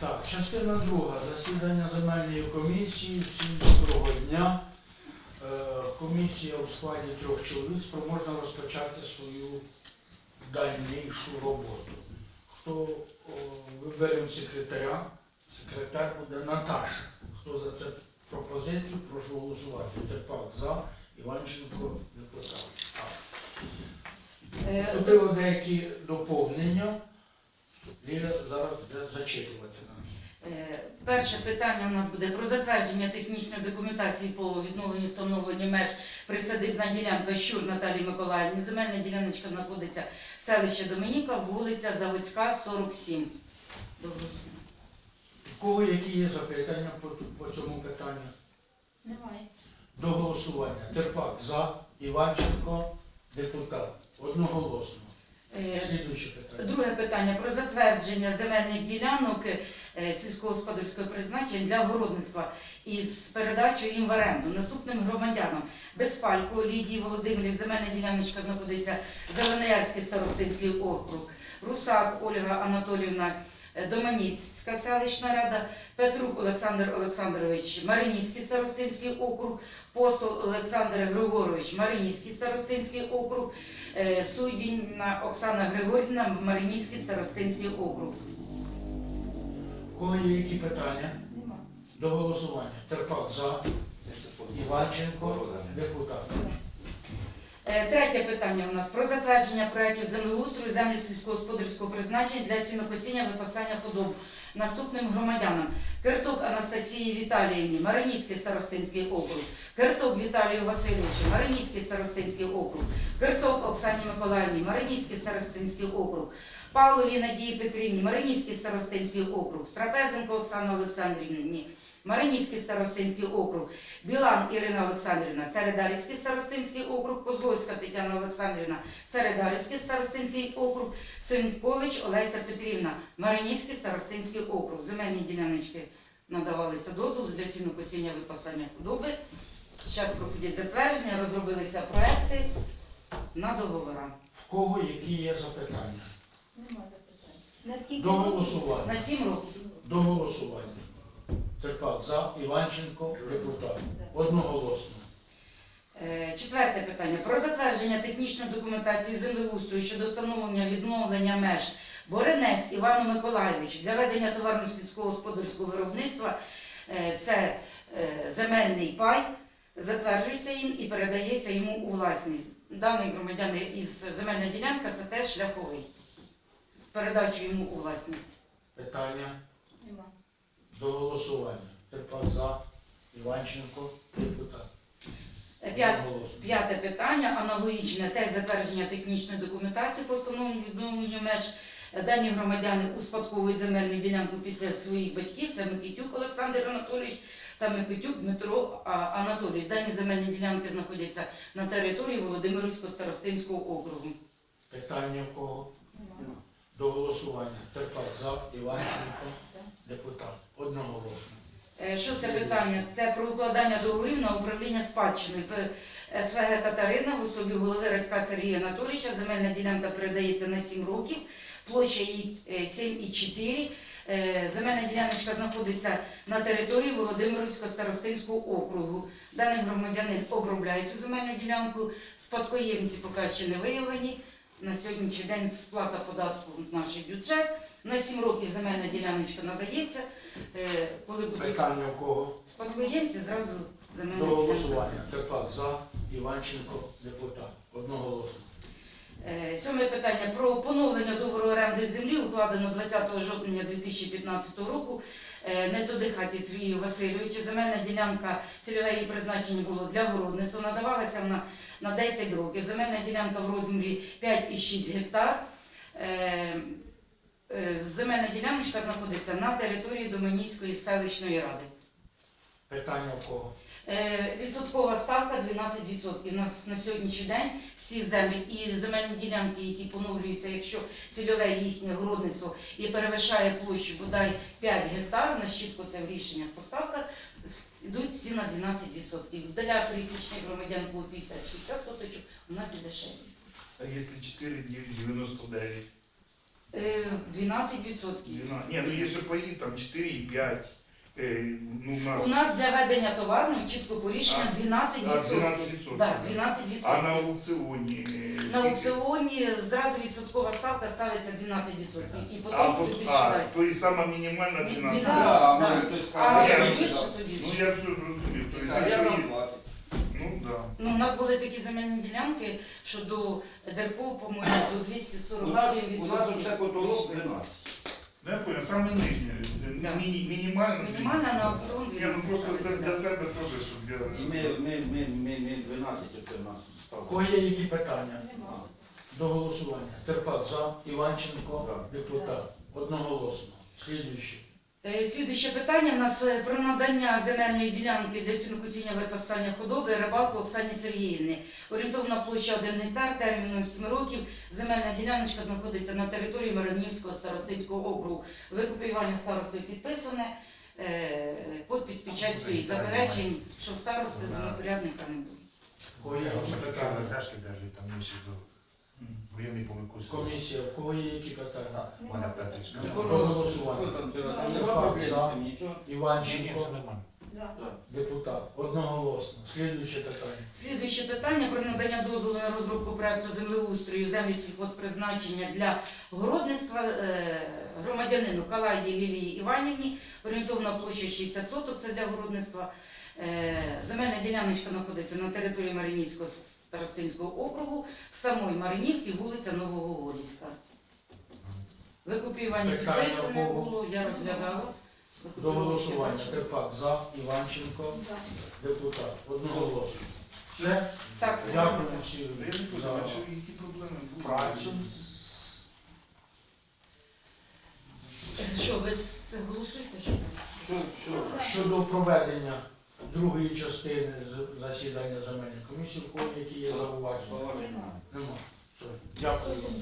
Так, частина друга. Засідання земельної комісії. Всім доброго дня. Е, Комісія у складі трьох чоловік спроможна розпочати свою дальнішу роботу. Хто виберемо секретаря? Секретар буде Наташа. Хто за це пропозицію, прошу голосувати. Терпак за, Іванченко депутат. Так. Е, Вступило деякі доповнення. Ліля зараз буде зачитувати Перше питання у нас буде про затвердження технічної документації по відновленню встановленню меж присадибна ділянка Щур Наталії Миколаївні. Земельна діляночка знаходиться в селищі Домініка, вулиця Заводська, 47. Доброго дня. В кого які є запитання по, по цьому питанню? Немає. До голосування. Терпак за, Іванченко, депутат. Одноголосно. Е. Друге питання про затвердження земельних ділянок е, сільськогосподарського призначення для городництва із передачею їм в оренду наступним громадянам. Безпалько Лідії Володимирі, земельна діляночка знаходиться Зеленоярський старостинський округ, Русак Ольга Анатолівна, е, Доманіцька селищна рада, Петрук Олександр Олександрович, Маринівський старостинський округ, Постол Олександр Григорович, Маринівський старостинський округ, Е, Суйдіна Оксана Григорівна, Маринівський старостинський округ. Кого є які питання? До голосування. Терпак за, Іванченко, депутат. Е, Третє питання у нас про затвердження проєктів землеустрою землі сільськогосподарського призначення для сінокосіння випасання худоб наступним громадянам. Кирток Анастасії Віталіївні, Маринівський старостинський округ, Кирток Віталію Васильовичу, Маринівський старостинський округ, Кирток Оксані Миколаївні, Маринівський старостинський округ, Павлові Надії Петрівні, Маринівський старостинський округ, Трапезенко Оксана Олександрівні, Маринівський старостинський округ, Білан Ірина Олександрівна, Цередарівський старостинський округ, Козловська Тетяна Олександрівна, Цередарівський старостинський округ, Симкович Олеся Петрівна, Маринівський старостинський округ. Земельні діляночки надавалися дозволу для сінокосіння випасання худоби. Зараз проходять затвердження, розробилися проекти на договора. В кого які є запитання? Немає запитань. Наскільки До голосування. На 7 років. До голосування. Терпак за, Іванченко, депутат. Одноголосно. Е, Четверте питання про затвердження технічної документації землеустрою щодо встановлення відновлення меж Боренець Івану Миколайовичу для ведення товарно-сільського господарського виробництва. Е, Це е, земельний пай, затверджується їм і передається йому у власність. Даний громадян із земельна ділянка це теж шляховий. Передачу йому у власність. Питання Нема. До голосування. Терпак за, Іванченко, депутат. Е. П'яте питання, аналогічне, теж затвердження технічної документації по встановленню відновленню меж. Дані громадяни успадковують земельну ділянку після своїх батьків. Це Микитюк Олександр Анатолійович та Микитюк Дмитро Анатолійович. Дані земельні ділянки знаходяться на території Володимирівського старостинського округу. Питання в кого? Нема. До голосування. Терпак за, Іванченко, депутат. Одноголосно. Е, Шосте питання це про укладання договорів на управління спадщиною. П- СВГ Катерина в особі голови Радька Сергія Анатолійовича. Земельна ділянка передається на 7 років, площа її е, 7,4. Е, Земельна діляночка знаходиться на території Володимирівського старостинського округу. Даний громадянин обробляє цю земельну ділянку. Спадкоємці поки ще не виявлені. На сьогоднішній день сплата податку в наш бюджет. На 7 років земельна діляночка надається. Е, Коли Питання в кого? Спадкоємці зразу за мене. До голосування. Так, за, Іванченко, депутат. Одноголосно. Е, Сьоме питання про поновлення договору оренди землі укладено 20 жовтня 2015 року. Е, Нетодихаті Сергію Васильовичу. Земельна ділянка, цільове її призначення було для городництва, надавалася вона на 10 років. Земельна ділянка в розмірі 5,6 гектар. Е, Земельна діляночка знаходиться на території Доменійської селищної ради. Питання в кого? Е, Відсоткова ставка 12%. У нас на сьогоднішній день всі землі і земельні ділянки, які поновлюються, якщо цільове їхнє городництво і перевищає площу бодай 5 гектар, на щітко це в рішеннях по ставках, йдуть всі на 12%. Для пересічних громадян по 50-60 соточок у нас іде 6%. А если 4, 9, 99? Е, 12%. Двенадцать. Не, ну есть же паи там 4 и 5. Э, ну, у нас У нас для ведення товарної чітко по рішенню А, 12%. а, 12%. Да, 12%. а на аукционе э, На скільки? аукціоні зразу відсоткова ставка ставиться 12%. І потім А, тобі тут, ще а, то есть сама минимальна Ні, 12. Да, А я я більше тоді Ну вже. я все зрозумів. То есть, Так, якщо є- Ну да. Ну, у нас були такі земельні ділянки, що до ДРПО, по-моєму, до У 247 нас, у нас оце потолок 12. Да, я понял, саме нижнє, Да. міні, мінімально. Мінімальна на аукціон Я ну просто це для себе теж, щоб я... І ми, ми, ми, ми, ми 12, це у нас стало. кого є які питання Нема. до голосування? Терпак за, Іванченко, депутат. Одноголосно. Слідуючий. Е, Слідуюче питання в нас е, про надання земельної ділянки для сінокосіння випасання худоби рибалку Оксані Сергіївні. Орієнтовна площа 1 гектар, терміном 7 років. Земельна діляночка знаходиться на території Миронівського старостинського округу. Викупівання старостою підписане. Е, Подпись печать стоїть. Заперечень, що в старости землепорядника не буде. Які питання? Там воєнний повикус. Комісія, у кого є які питання? Нема. Хто Голосування. Іванченко. За. депутат. Одноголосно. Слідуюче питання. Слідуюче питання про надання дозволу на розробку проекту землеустрою землі сільхозпризначення для городництва е, громадянину Калайді Лілії Іванівні. Орієнтовна площа 60 соток, це для городництва. Е, Земельна діляночка знаходиться на території Маринівського старостинського округу, самої Маринівки, вулиця Нового Горівська. Викупівання Питання підписане кого? було, я розглядала. До голосування. бачила. За, Іванченко, За. депутат. Одноголосно. Все. Так, Дякую всім Я не за які проблеми будуть. працю. що ви с- голосуєте? Що? Що, що? Щодо проведення другої частини з- засідання земельної комісії, в кого які є зауваження? Нема. Нема. Все. Дякую. вам.